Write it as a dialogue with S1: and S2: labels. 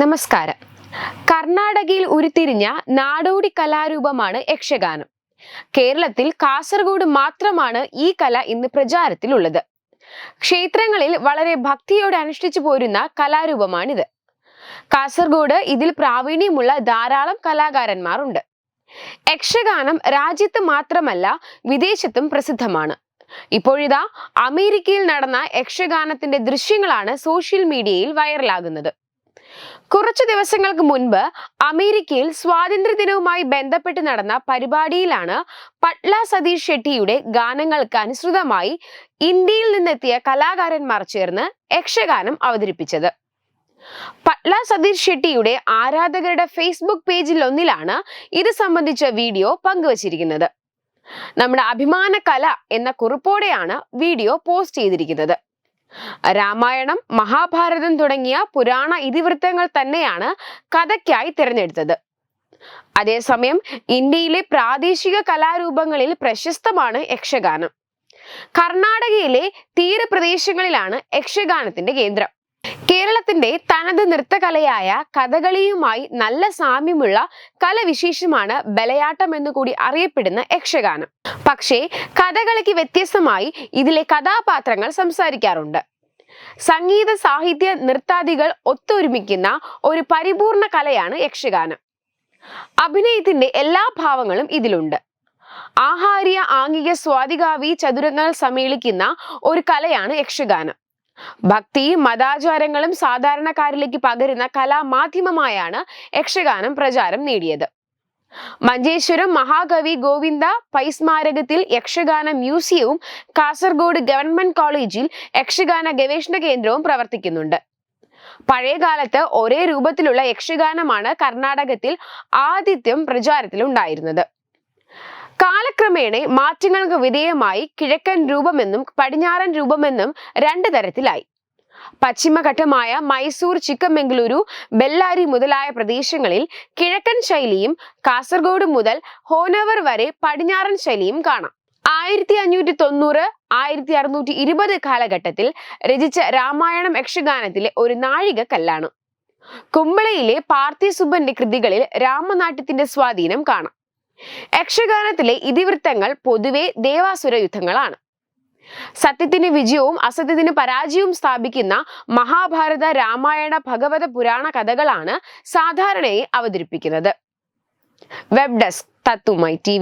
S1: നമസ്കാരം. കർണാടകയിൽ ഉരുത്തിരിഞ്ഞ നാടോടി കലാരൂപമാണ് യക്ഷഗാനം. കേരളത്തിൽ കാസർഗോഡ് മാത്രമാണ് ഈ കല ഇന്ന് പ്രചാരത്തിലുള്ളത്. ക്ഷേത്രങ്ങളിൽ വളരെ ഭക്തിയോടെ അനുഷ്ഠിച്ചു പോരുന്ന കലാരൂപമാണിത്. കാസർഗോഡ് ഇതിൽ പ്രാവീണ്യമുള്ള ധാരാളം കലാകാരന്മാരുണ്ട്. യക്ഷഗാനം രാജ്യത്ത് മാത്രമല്ല വിദേശത്തും പ്രസിദ്ധമാണ്. ഇപ്പോഴിതാ അമേരിക്കയിൽ നടന്ന യക്ഷഗാനത്തിന്റെ ദൃശ്യങ്ങളാണ് സോഷ്യൽ മീഡിയയിൽ വൈറലാകുന്നത്. കുറച്ചു ദിവസങ്ങൾക്ക് മുൻപ് അമേരിക്കയിൽ സ്വാതന്ത്ര്യദിനവുമായി ബന്ധപ്പെട്ട് നടന്ന പരിപാടിയിലാണ് പട്ല സതീഷ് ഷെട്ടിയുടെ ഗാനങ്ങൾക്ക് അനുസൃതമായി ഇന്ത്യയിൽ നിന്നെത്തിയ കലാകാരന്മാർ ചേർന്ന് യക്ഷഗാനം അവതരിപ്പിച്ചത്. പട്ല സതീഷ് ഷെട്ടിയുടെ ആരാധകരുടെ ഫേസ്ബുക്ക് പേജിൽ ഒന്നിലാണ് ഇത് സംബന്ധിച്ച വീഡിയോ പങ്കുവച്ചിരിക്കുന്നത്. നമ്മുടെ അഭിമാന കല എന്ന കുറിപ്പോടെയാണ് വീഡിയോ പോസ്റ്റ് ചെയ്തിരിക്കുന്നത്. രാമായണം മഹാഭാരതം തുടങ്ങിയ പുരാണ ഇതിവൃത്തങ്ങൾ തന്നെയാണ് കഥയ്ക്കായി തിരഞ്ഞെടുത്തത്. അതേസമയം ഇന്ത്യയിലെ പ്രാദേശിക കലാരൂപങ്ങളിൽ പ്രശസ്തമാണ് യക്ഷഗാനം. കർണാടകയിലെ തീരപ്രദേശങ്ങളിലാണ് യക്ഷഗാനത്തിന്റെ കേന്ദ്രം. കേരളത്തിന്റെ തനത് നൃത്തകലയായ കഥകളിയുമായി നല്ല സാമ്യമുള്ള കലവിശേഷമാണ് ബലയാട്ടം എന്ന് കൂടി അറിയപ്പെടുന്ന യക്ഷഗാനം. പക്ഷേ കഥകളിക്ക് വ്യത്യസ്തമായി ഇതിലെ കഥാപാത്രങ്ങൾ സംസാരിക്കാറുണ്ട്. സംഗീത സാഹിത്യ നൃത്താദികൾ ഒത്തൊരുമിക്കുന്ന ഒരു പരിപൂർണ കലയാണ് യക്ഷഗാനം. അഭിനയത്തിന്റെ എല്ലാ ഭാവങ്ങളും ഇതിലുണ്ട്. ആഹാര്യ ആംഗിക സ്വാതികാവി ചതുരങ്ങൾ സമ്മേളിക്കുന്ന ഒരു കലയാണ് യക്ഷഗാനം. ഭക്തി മതാചാരങ്ങളും സാധാരണക്കാരിലേക്ക് പകരുന്ന കലാമാധ്യമമായാണ് യക്ഷഗാനം പ്രചാരം നേടിയത്. മഞ്ചേശ്വരം മഹാകവി ഗോവിന്ദ പൈസ്മാരകത്തിൽ യക്ഷഗാന മ്യൂസിയവും കാസർഗോഡ് ഗവൺമെന്റ് കോളേജിൽ യക്ഷഗാന ഗവേഷണ കേന്ദ്രവും പ്രവർത്തിക്കുന്നുണ്ട്. പഴയകാലത്ത് ഒരേ രൂപത്തിലുള്ള യക്ഷഗാനമാണ് കർണാടകത്തിൽ ആദിത്യം പ്രചാരത്തിലുണ്ടായിരുന്നത്. കാലക്രമേണ മാറ്റങ്ങൾക്ക് വിധേയമായി കിഴക്കൻ രൂപമെന്നും പടിഞ്ഞാറൻ രൂപമെന്നും രണ്ട് തരത്തിലായി. പശ്ചിമഘട്ടമായ മൈസൂർ ചിക്കമംഗളൂരു ബെല്ലാരി മുതലായ പ്രദേശങ്ങളിൽ കിഴക്കൻ ശൈലിയും കാസർഗോഡ് മുതൽ ഹോനവർ വരെ പടിഞ്ഞാറൻ ശൈലിയും കാണാം. ആയിരത്തി അഞ്ഞൂറ്റി തൊണ്ണൂറ് ആയിരത്തി അറുന്നൂറ്റി ഇരുപത് കാലഘട്ടത്തിൽ രചിച്ച രാമായണം യക്ഷഗാനത്തിലെ ഒരു നാഴിക കല്ലാണ്. കുമ്പളയിലെ പാർത്ഥിസുബന്റെ കൃതികളിൽ രാമനാട്യത്തിന്റെ സ്വാധീനം കാണാം. യക്ഷഗാനത്തിലെ ഇതിവൃത്തങ്ങൾ പൊതുവെ ദേവാസുര യുദ്ധങ്ങളാണ്. സത്യത്തിന് വിജയവും അസത്യത്തിന് പരാജയവും സ്ഥാപിക്കുന്ന മഹാഭാരത രാമായണ ഭഗവത പുരാണ കഥകളാണ് സാധാരണയായി അവതരിപ്പിക്കുന്നത്. വെബ് ഡെസ്ക് തത്തുമൈ ടി